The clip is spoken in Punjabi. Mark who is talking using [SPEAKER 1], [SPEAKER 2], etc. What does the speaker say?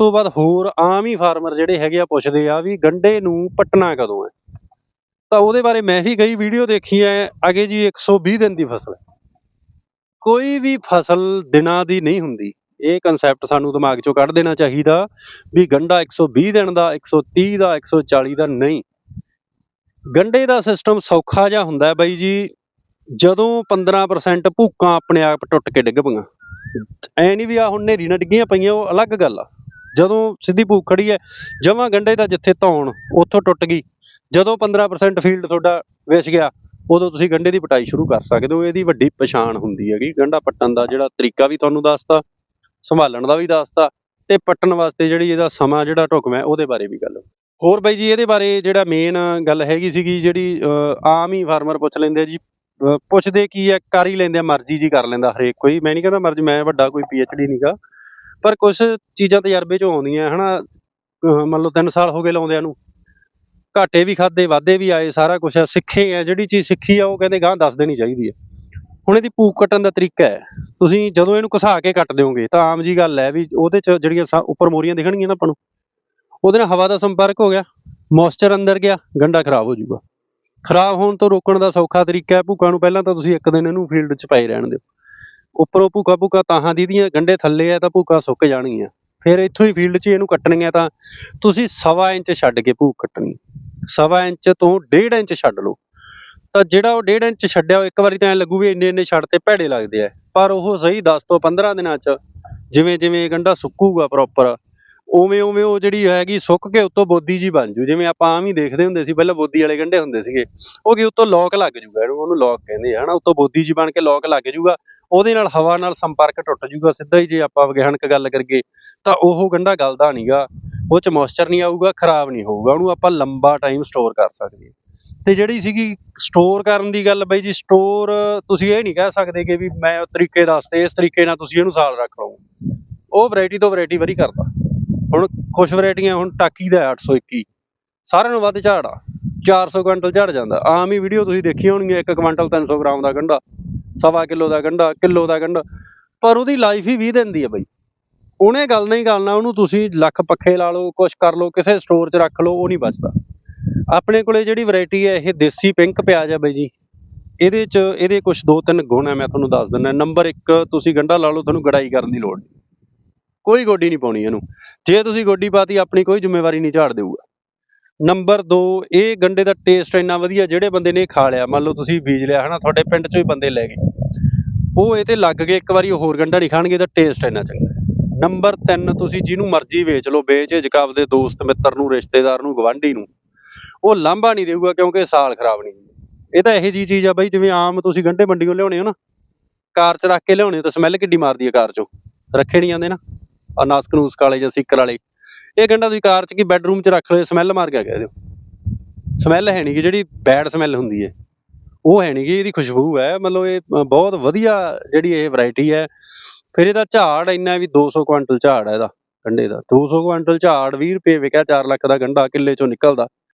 [SPEAKER 1] ਤੋਂ ਬਾਅਦ ਹੋਰ ਆਮ ਹੀ ਫਾਰਮਰ ਜਿਹੜੇ ਹੈਗੇ ਆ ਪੁੱਛਦੇ ਆ ਵੀ ਗੰਡੇ ਨੂੰ ਪੱਟਣਾ ਕਦੋਂ ਹੈ? ਤਾਂ ਉਹਦੇ ਬਾਰੇ ਮੈਂ ਵੀ ਕਈ ਵੀਡੀਓ ਦੇਖੀ ਹੈ ਅਗੇ ਜੀ 120 ਦਿਨ ਦੀ ਫਸਲ ਕੋਈ ਵੀ ਫਸਲ ਦਿਨਾਂ ਦੀ ਨਹੀਂ ਹੁੰਦੀ। ਇਹ ਕਨਸੈਪਟ ਸਾਨੂੰ ਦਿਮਾਗ ਚੋਂ ਕੱਢ ਦੇਣਾ ਚਾਹੀਦਾ ਵੀ ਗੰਡਾ 120 ਦਿਨ ਦਾ 130 ਦਾ 140 ਦਾ ਨਹੀਂ। ਗੰਡੇ ਦਾ ਸਿਸਟਮ ਸੌਖਾ ਜਿਹਾ ਹੁੰਦਾ ਬਾਈ ਜੀ, ਜਦੋਂ 15% ਭੂਕਾਂ ਆਪਣੇ ਆਪ ਟੁੱਟ ਕੇ ਡਿੱਗ ਪਈਆਂ। ਐ ਨਹੀਂ ਵੀ ਆ ਹੁਣ ਨੇਰੀ ਨਾਲ ਡਿੱਗੀਆਂ ਪਈਆਂ, ਉਹ ਅਲੱਗ ਗੱਲ ਆ। ਜਦੋਂ ਸਿੱਧੀ ਭੂਖ ਖੜੀ ਹੈ ਜਮਾਂ ਗੰਡੇ ਦਾ ਜਿੱਥੇ ਧੌਣ ਉੱਥੋਂ ਟੁੱਟ ਗਈ। ਜਦੋਂ 15% ਫੀਲਡ ਤੁਹਾਡਾ ਵਿਛ ਗਿਆ ਉਦੋਂ ਤੁਸੀਂ ਗੰਡੇ ਦੀ ਪਟਾਈ ਸ਼ੁਰੂ ਕਰ ਸਕਦੇ ਹੋ। ਇਹਦੀ ਵੱਡੀ ਪਛਾਣ ਹੁੰਦੀ ਹੈਗੀ। ਗੰਡਾ ਪੱਟਣ ਦਾ ਜਿਹੜਾ ਤਰੀਕਾ ਵੀ ਤੁਹਾਨੂੰ ਦੱਸਤਾ ਸੰਭਾਲਣ ਦਾ ਵੀ ਦੱਸਤਾ ਤੇ ਪੱਟਣ ਵਾਸਤੇ ਜਿਹੜੀ ਇਹਦਾ ਸਮਾਂ ਜਿਹੜਾ ਢੁਕਵਾਂ ਹੈ ਉਹਦੇ ਬਾਰੇ ਵੀ ਗੱਲ ਹੋਰ ਬਾਈ ਜੀ ਇਹਦੇ ਬਾਰੇ ਜਿਹੜਾ ਮੇਨ ਗੱਲ ਹੈਗੀ ਸੀਗੀ ਜਿਹੜੀ ਅਹ, ਆਮ ਹੀ ਫਾਰਮਰ ਪੁੱਛ ਲੈਂਦੇ ਆ ਜੀ। ਪੁੱਛਦੇ ਕੀ ਹੈ ਕਰ ਹੀ ਲੈਂਦੇ ਆ ਮਰਜ਼ੀ ਜੀ ਕਰ ਲੈਂਦਾ ਹਰੇਕ ਕੋਈ। ਮੈਂ ਨਹੀਂ ਕਹਿੰਦਾ ਮਰਜ਼ੀ ਮੈਂ ਵੱਡਾ ਕੋਈ ਡੀ ਨਹੀਂਗਾ ਪਰ ਕੁਝ ਚੀਜ਼ਾਂ ਤਜਰਬੇ ਚੋਂ ਆਉਂਦੀਆਂ ਹਨਾ ਅਹ, ਮੰਨ ਲਓ 3 ਸਾਲ ਹੋ ਗਏ ਲਾਉਂਦਿਆਂ ਨੂੰ। ਘਾਟੇ ਵੀ ਖਾਦੇ ਵਾਧੇ ਵੀ ਆਏ ਸਾਰਾ ਕੁਝ ਸਿੱਖੇ ਆ ਜਿਹੜੀ ਚੀਜ਼ ਸਿੱਖੀ ਆ ਉਹ ਕਹਿੰਦੇ ਗਾਂ ਦੱਸ ਦੇਣੀ ਚਾਹੀਦੀ ਹੈ ਹੁਣ ਇਹਦੀ ਪੂਕ ਕੱਟਣ ਦਾ ਤਰੀਕਾ ਹੈ। ਤੁਸੀਂ ਜਦੋਂ ਇਹਨੂੰ ਘਸਾ ਕੇ ਕੱਟ ਦਿਓਗੇ ਤਾਂ ਆਮ ਜੀ ਗੱਲ ਹੈ ਵੀ ਉਹਦੇ ਚ ਜਿਹੜੀਆਂ ਸਾ- ਉੱਪਰ ਮੋਰੀਆਂ ਦਿਖਣਗੀਆਂ ਨਾ ਆਪਾਂ ਨੂੰ ਉਹਦੇ ਨਾਲ ਹਵਾ ਦਾ ਸੰਪਰਕ ਹੋ ਗਿਆ ਮੋਇਸਚਰ ਅੰਦਰ ਗਿਆ ਗੰਡਾ ਖਰਾਬ ਹੋ ਜਾਊਗਾ। ਖਰਾਬ ਹੋਣ ਤੋਂ ਰੋਕਣ ਦਾ ਸੌਖਾ ਤਰੀਕਾ ਹੈ ਭੂਕਾਂ ਨੂੰ ਪਹਿਲਾਂ ਤਾਂ ਤੁਸੀਂ ਇੱਕ ਦਿਨ ਇਹਨੂੰ ਫੀਲਡ 'ਚ ਪਏ ਰਹਿਣ ਦਿਓ। ਉੱਪਰੋਂ ਭੂਕਾ ਭੂਕਾ ਤਾਹਾਂ ਦੀਦੀਆਂ ਗੰਡੇ ਥੱਲੇ ਆ ਤਾਂ ਭੂਕਾ ਸੁੱਕ ਜਾਣਗੀਆਂ। ਫਿਰ ਇੱਥੋਂ ਹੀ ਫੀਲਡ 'ਚ ਇਹਨੂੰ ਕੱਟਣੀਆਂ ਤਾਂ ਤੁਸੀਂ ਸਵਾ ਇੰਚ ਛੱਡ ਕੇ ਭੂਕ ਕੱਟਣੀ। ਸਵਾ ਇੰਚ ਤੋਂ ਡੇਢ ਇੰਚ ਛੱਡ ਲਓ। ਤਾਂ ਜਿਹੜਾ ਉਹ ਡੇਢ ਇੰਚ ਛੱਡਿਆ, ਉਹ ਇੱਕ ਵਾਰੀ ਤਾਂ ਐ ਲੱਗੂ ਵੀ ਇੰਨੇ ਇੰਨੇ ਛੱਡ ਤੇ ਭੈੜੇ ਲੱਗਦੇ ਆ। ਪਰ ਉਹ ਸਹੀ 10 ਤੋਂ 15 ਦਿਨਾਂ 'ਚ ਜਿਵੇਂ ਜਿਵੇਂ ਗੰਡਾ ਸੁੱਕੂਗਾ ਪ੍ਰੋਪਰ ਉਵੇਂ ਉਵੇਂ ਉਹ ਜਿਹੜੀ ਹੈਗੀ ਸੁੱਕ ਕੇ ਉੱਤੋਂ ਬੋਦੀ ਜੀ ਬਣ ਜੂ। ਜਿਵੇਂ ਆਪਾਂ ਆਮ ਹੀ ਦੇਖਦੇ ਹੁੰਦੇ ਸੀ, ਪਹਿਲਾਂ ਬੋਦੀ ਵਾਲੇ ਗੰਡੇ ਹੁੰਦੇ ਸੀਗੇ। ਉਹ ਕਿ ਉੱਤੋਂ ਲੋਕ ਲੱਗ ਜੂਗਾ ਉਹਨੂੰ ਲੋਕ ਕਹਿੰਦੇ ਆ, ਹਨਾ? ਉੱਤੋਂ ਬੋਦੀ ਜੀ ਬਣ ਕੇ ਲੋਕ ਲੱਗ ਜੂਗਾ। ਉਹਦੇ ਨਾਲ ਹਵਾ ਨਾਲ ਸੰਪਰਕ ਟੁੱਟ ਜੂਗਾ ਸਿੱਧਾ ਹੀ, ਜੇ ਆਪਾਂ ਵਿਗਿਆਨਕ ਗੱਲ ਕਰੀਏ, ਤਾਂ ਉਹ ਗੰਡਾ ਗਲਦਾ ਨਹੀਂਗਾ ਉਹ ਚ ਮੋਇਸਚਰ ਨਹੀਂ ਆਊਗਾ, ਖਰਾਬ ਨਹੀਂ ਹੋਊਗਾ। ਉਹਨੂੰ ਆਪਾਂ ਲੰਬਾ ਟਾਈਮ ਸਟੋਰ ਕਰ ਸਕਦੇ ਤੇ ਜਿਹੜੀ ਸੀਗੀ ਸਟੋਰ ਕਰਨ ਦੀ ਗੱਲ ਬਈ ਜੀ ਸਟੋਰ ਤੁਸੀਂ ਇਹ ਨਹੀਂ ਕਹਿ ਸਕਦੇ ਕਿ ਵੀ ਮੈਂ ਉਹ ਤਰੀਕੇ ਦੱਸਦੇ ਇਸ ਤਰੀਕੇ ਨਾਲ ਤੁਸੀਂ ਇਹਨੂੰ ਸਾਲ ਰੱਖ ਲਓ। ਉਹ ਵੈਰਾਈਟੀ ਤੋਂ ਵੈਰਾਈਟੀ ਵਰੀ ਕਰਦਾ। ਹੁਣ ਕੁਝ ਵੈਰਾਈਟੀਆਂ, ਹੁਣ ਟਾਕੀ ਦਾ ਹੈ 821 ਸਾਰਿਆਂ ਨੂੰ ਵੱਧ ਝਾੜ ਆ। 400 ਕੁਇੰਟਲ ਝੜ ਜਾਂਦਾ। ਆਮ ਹੀ ਵੀਡੀਓ ਤੁਸੀਂ ਦੇਖੀ ਹੋਣਗੀਆਂ, ਇੱਕ ਕੁਇੰਟਲ 300 ਗ੍ਰਾਮ ਦਾ ਗੰਢਾ, ਸਵਾ ਕਿਲੋ ਦਾ ਗੰਢਾ, ਕਿਲੋ ਦਾ ਗੰਢਾ। ਪਰ ਉਹਦੀ ਲਾਈਫ ਹੀ 20 ਦਿਨ ਦੀ ਹੈ ਬਈ। ਉਹਨੇ ਗੱਲ ਨਹੀਂ ਕਰਨਾ, ਉਹਨੂੰ ਤੁਸੀਂ ਲੱਖ ਪੱਖੇ ਲਾ ਲਓ, ਕੁਛ ਕਰ ਲਓ, ਕਿਸੇ ਸਟੋਰ 'ਚ ਰੱਖ ਲਓ, ਉਹ ਨਹੀਂ ਬਚਦਾ। ਆਪਣੇ ਕੋਲੇ ਜਿਹੜੀ ਵੈਰਾਈਟੀ ਹੈ, ਇਹ ਦੇਸੀ ਪਿੰਕ ਪਿਆਜ਼ ਹੈ ਬਈ ਜੀ। ਇਹਦੇ 'ਚ, ਇਹਦੇ ਕੁਝ ਦੋ ਤਿੰਨ ਗੁਣ ਹੈ ਮੈਂ ਤੁਹਾਨੂੰ ਦੱਸ ਦਿੰਦਾ। ਨੰਬਰ 1 ਤੁਸੀਂ ਗੰਢਾ ਲਾ ਲਓ, ਤੁਹਾਨੂੰ ਗੜਾਈ ਕਰਨ ਦੀ ਲੋੜ ਨਹੀਂ। ਕੋਈ ਗੋਡੀ ਨਹੀਂ ਪਾਉਣੀ ਇਹਨੂੰ। ਜੇ ਤੁਸੀਂ ਗੋਡੀ ਪਾਤੀ, ਆਪਣੀ ਕੋਈ ਜ਼ਿੰਮੇਵਾਰੀ ਨਹੀਂ ਝਾੜ ਦੇਊਗਾ। ਨੰਬਰ 2 ਇਹ ਗੰਡੇ ਦਾ ਟੇਸਟ ਇੰਨਾ ਵਧੀਆ, ਜਿਹੜੇ ਬੰਦੇ ਨੇ ਖਾ ਲਿਆ। ਮੰਨ ਲਓ ਤੁਸੀਂ ਬੀਜ ਲਿਆ, ਹਨਾ? ਤੁਹਾਡੇ ਪਿੰਡ 'ਚੋਂ ਹੀ ਬੰਦੇ ਲੈ ਗਏ। ਉਹ ਇਹ ਤੇ ਲੱਗ ਗਏ, ਇੱਕ ਵਾਰੀ ਹੋਰ ਗੰਡਾ ਨਹੀਂ ਖਾਣਗੇ ਤਾਂ ਟੇਸਟ ਇੰਨਾ ਚੰਗਾ। ਨੰਬਰ 3 ਤੁਸੀਂ ਜਿਹਨੂੰ ਮਰਜ਼ੀ ਵੇਚ ਲਓ, ਵੇਚ ਬੇਝਿਜਕ ਆਪਦੇ ਦੋਸਤ, ਮਿੱਤਰ ਨੂੰ, ਰਿਸ਼ਤੇਦਾਰ ਨੂੰ ਗਵਾਂਢੀ ਨੂੰ। ਉਹ ਲਾਂਭਾ ਨਹੀਂ ਦੇਊਗਾ, ਕਿਉਂਕਿ ਸਾਲ ਖਰਾਬ ਨਹੀਂ। ਇਹ ਤਾਂ ਇਹੋ ਜੀ ਚੀਜ਼ ਆ ਬਾਈ, ਜਿਵੇਂ ਆਮ ਤੁਸੀਂ ਗੰਡੇ ਮੰਡੀੋਂ ਲਿਆਉਣੇ ਹੋ ਨਾ। ਕਾਰ 'ਚ ਰੱਖ ਕੇ ਲਿਆਉਣੇ ਹੋ, ਤਾਂ ਸਮੈਲ ਕਿੱਡੀ ਮਾਰਦੀ ਹੈ ਕਾਰ 'ਚੋਂ। ਰੱਖੇ ਨਹੀਂ ਜਾਂਦੇ ਨਾ। ਨਾਸਕ ਨੂਸਕ ਵਾਲੇ ਜਾਂ ਸਿੱਕਰ ਵਾਲੇ। ਇਹ ਗੰਡਾ ਤੁਸੀਂ ਕਾਰ 'ਚ ਕੀ ਬੈੱਡਰੂਮ 'ਚ ਰੱਖ ਲਓ ਸਮੈਲ ਮਾਰ ਕੇ ਕਹਿ ਦਿਓ ਸਮੈਲ ਹੈ ਨਹੀਂ ਗੀ, ਜਿਹੜੀ ਬੈਡ ਸਮੈਲ ਹੁੰਦੀ ਹੈ ਉਹ ਹੈ ਨਹੀਂ ਗੀ, ਇਹਦੀ ਖੁਸ਼ਬੂ ਹੈ, ਮਤਲਬ ਇਹ ਬਹੁਤ ਵਧੀਆ ਜਿਹੜੀ ਇਹ ਵੈਰਾਈਟੀ ਹੈ। ਫਿਰ ਇਹਦਾ ਝਾੜ ਇੰਨਾ ਵੀ 200 ਕੁਇੰਟਲ ਝਾੜ ਹੈ ਇਹਦਾ ਗੰਡੇ ਦਾ। 200 ਕੁਇੰਟਲ ਝਾੜ 20 ਰੁਪਏ ਵਿਕਿਆ 4 ਲੱਖ ਦਾ ਗੰਡਾ ਕਿੱਲੇ ਚੋਂ ਨਿਕਲਦਾ।